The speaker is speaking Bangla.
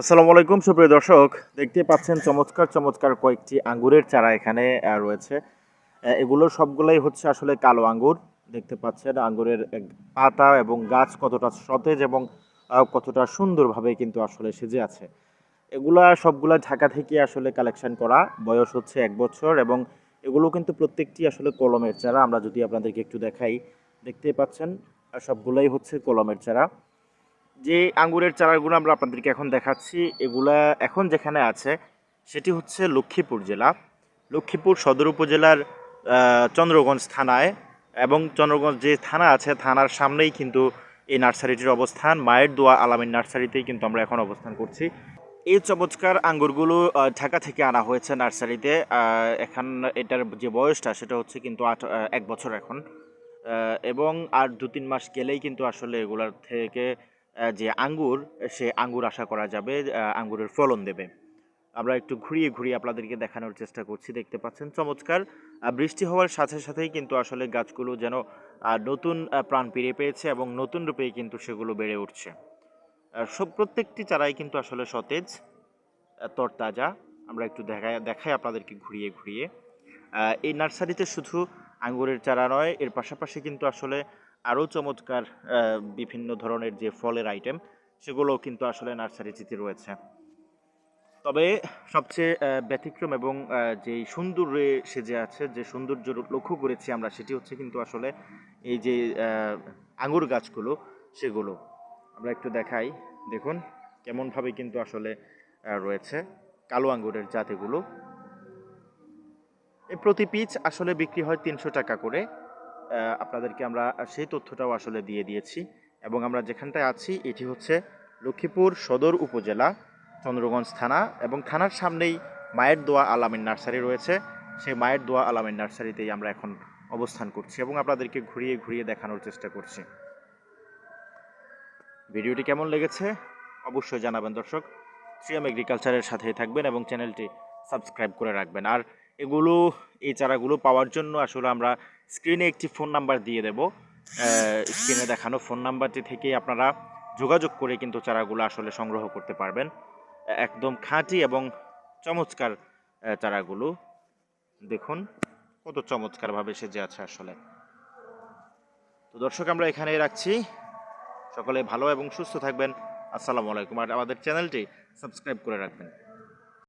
আসসালামু আলাইকুম, সুপ্রিয় দর্শক। দেখতে পাচ্ছেন চমৎকার চমৎকার কয়েকটি আঙ্গুরের চারা এখানে রয়েছে। এগুলো সবগুলাই হচ্ছে আসলে কালো আঙ্গুর। দেখতে পাচ্ছেন আঙ্গুরের পাতা এবং গাছ কতটা সতেজ এবং কতটা সুন্দরভাবে কিন্তু আসলে সেজে আছে। এগুলা সবগুলা ঢাকা থেকে আসলে কালেকশন করা। বয়স হচ্ছে এক বছর এবং এগুলো কিন্তু প্রত্যেকটি আসলে কলমের চারা। আমরা যদি আপনাদেরকে একটু দেখাই, দেখতে পাচ্ছেন সবগুলাই হচ্ছে কলমের চারা। যে আঙ্গুরের চারাগুলো আমরা আপনাদেরকে এখন দেখাচ্ছি, এগুলা এখন যেখানে আছে, সেটি হচ্ছে লক্ষ্মীপুর জেলা। লক্ষ্মীপুর সদর উপজেলার চন্দ্রগঞ্জ থানায় এবং চন্দ্রগঞ্জ যে থানা আছে, থানার সামনেই কিন্তু এই নার্সারিটির অবস্থান। মায়ের দোয়া আলামিন নার্সারিতেই কিন্তু আমরা এখন অবস্থান করছি। এই চমৎকার আঙ্গুরগুলো ঢাকা থেকে আনা হয়েছে নার্সারিতে। এখন এটার যে বয়সটা, সেটা হচ্ছে কিন্তু আট এক বছর এখন। এবং আর দু তিন মাস গেলেই কিন্তু আসলে এগুলার থেকে যে আঙ্গুর, সে আঙ্গুর আশা করা যাবে আঙ্গুরের ফলন দেবে। আমরা একটু ঘুরিয়ে ঘুরিয়ে আপনাদেরকে দেখানোর চেষ্টা করছি, দেখতে পাচ্ছেন, চমৎকার। বৃষ্টি হওয়ার সাথে সাথেই কিন্তু আসলে গাছগুলো যেন নতুন প্রাণ ফিরে পেয়েছে এবং নতুন রূপে কিন্তু সেগুলো বেড়ে উঠছে। সব প্রত্যেকটি চারাই কিন্তু আসলে সতেজ তরতাজা। আমরা একটু দেখাই দেখাই আপনাদেরকে ঘুরিয়ে ঘুরিয়ে। এই নার্সারিতে শুধু আঙ্গুরের চারা নয় এর পাশাপাশি কিন্তু আসলে আরও চমৎকার বিভিন্ন ধরনের যে ফলের আইটেম সেগুলোও কিন্তু আসলে নার্সারিটিতে রয়েছে। তবে সবচেয়ে ব্যতিক্রম এবং যেই সৌন্দর্যে সেজে আছে, যে সৌন্দর্য লক্ষ্য করেছি আমরা, সেটি হচ্ছে কিন্তু আসলে এই যে আঙুর গাছগুলো, সেগুলো। আমরা একটু দেখাই। দেখুন, কেমনভাবে কিন্তু আসলে রয়েছে। কালো আঙ্গুরের জাতেগুলো প্রতি পিচ আসলে বিক্রি হয় তিনশো টাকা করে। আপনাদেরকে আমরা সেই তথ্যটাও আসলে দিয়ে দিয়েছি। এবং আমরা যেখানটায় আছি, এটি হচ্ছে লক্ষ্মীপুর সদর উপজেলা, চন্দ্রগঞ্জ থানা এবং থানার সামনেই মায়ের দোয়া আলামিন নার্সারি রয়েছে। সেই মায়ের দোয়া আলামিন নার্সারিতেই আমরা এখন অবস্থান করছি এবং আপনাদেরকে ঘুরিয়ে ঘুরিয়ে দেখানোর চেষ্টা করছি। ভিডিওটি কেমন লেগেছে? অবশ্যই জানাবেন দর্শক। সিএম এগ্রিকালচারের সাথেই থাকবেন এবং চ্যানেলটি সাবস্ক্রাইব করে রাখবেন। আর এগুলো, এই চারাগুলো পাওয়ার জন্য আসলে আমরা স্ক্রিনে একটি ফোন নাম্বার দিয়ে দেব। স্ক্রিনে দেখানো ফোন নাম্বারটি থেকে আপনারা যোগাযোগ করে কিন্তু চারাগুলো আসলে সংগ্রহ করতে পারবেন। একদম খাঁটি এবং চমৎকার চারাগুলো। দেখুন, কত চমৎকারভাবে সেজে আছে আসলে। তো দর্শক, আমরা এখানেই রাখছি। সকলে ভালো এবং সুস্থ থাকবেন। আসসালামু আলাইকুম। আর আমাদের চ্যানেলটি সাবস্ক্রাইব করে রাখবেন।